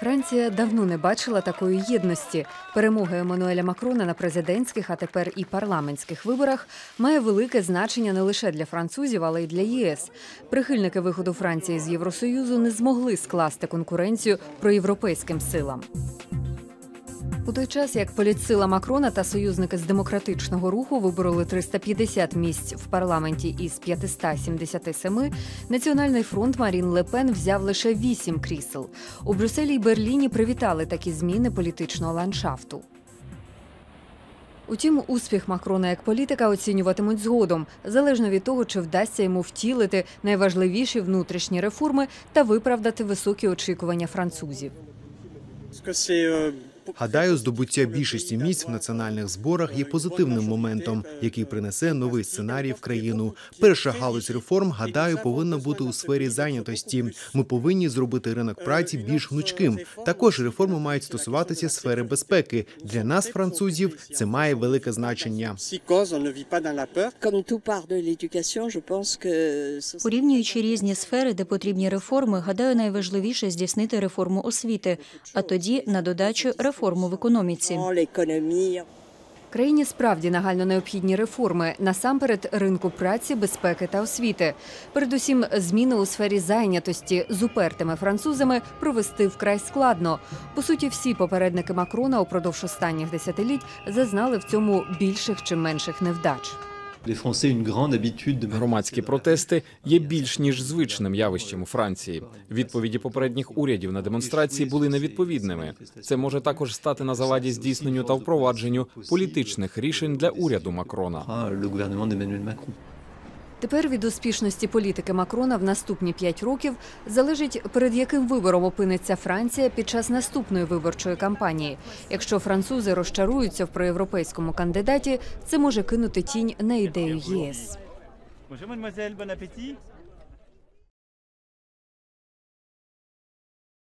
Франція давно не бачила такої єдності. Перемога Еммануеля Макрона на президентських, а тепер і парламентських виборах має велике значення не лише для французів, але й для ЄС. Прихильники виходу Франції з Євросоюзу не змогли скласти конкуренцію проєвропейським силам. У той час, як політсила Макрона та союзники з демократичного руху вибороли 350 місць в парламенті із 577, Національний фронт Марін Лепен взяв лише 8 крісел. У Брюсселі й Берліні привітали такі зміни політичного ландшафту. Утім, успіх Макрона як політика оцінюватимуть згодом, залежно від того, чи вдасться йому втілити найважливіші внутрішні реформи та виправдати високі очікування французів. Гадаю, здобуття більшості місць в національних зборах є позитивним моментом, який принесе новий сценарій в країну. Перша галузь реформ, гадаю, повинна бути у сфері зайнятості. Ми повинні зробити ринок праці більш гнучким. Також реформи мають стосуватися сфери безпеки. Для нас, французів, це має велике значення. Порівнюючи різні сфери, де потрібні реформи, гадаю, найважливіше здійснити реформу освіти, а тоді на додачу реформу в економіці. Країні справді нагально необхідні реформи насамперед ринку праці, безпеки та освіти. Передусім, зміни у сфері зайнятості з упертими французами провести вкрай складно. По суті, всі попередники Макрона упродовж останніх десятиліть зазнали в цьому більших чи менших невдач. Громадські протести є більш ніж звичним явищем у Франції. Відповіді попередніх урядів на демонстрації були невідповідними. Це може також стати на заваді здійсненню та впровадженню політичних рішень для уряду Макрона. Тепер від успішності політики Макрона в наступні п'ять років залежить, перед яким вибором опиниться Франція під час наступної виборчої кампанії. Якщо французи розчаруються в проєвропейському кандидаті, це може кинути тінь на ідею ЄС.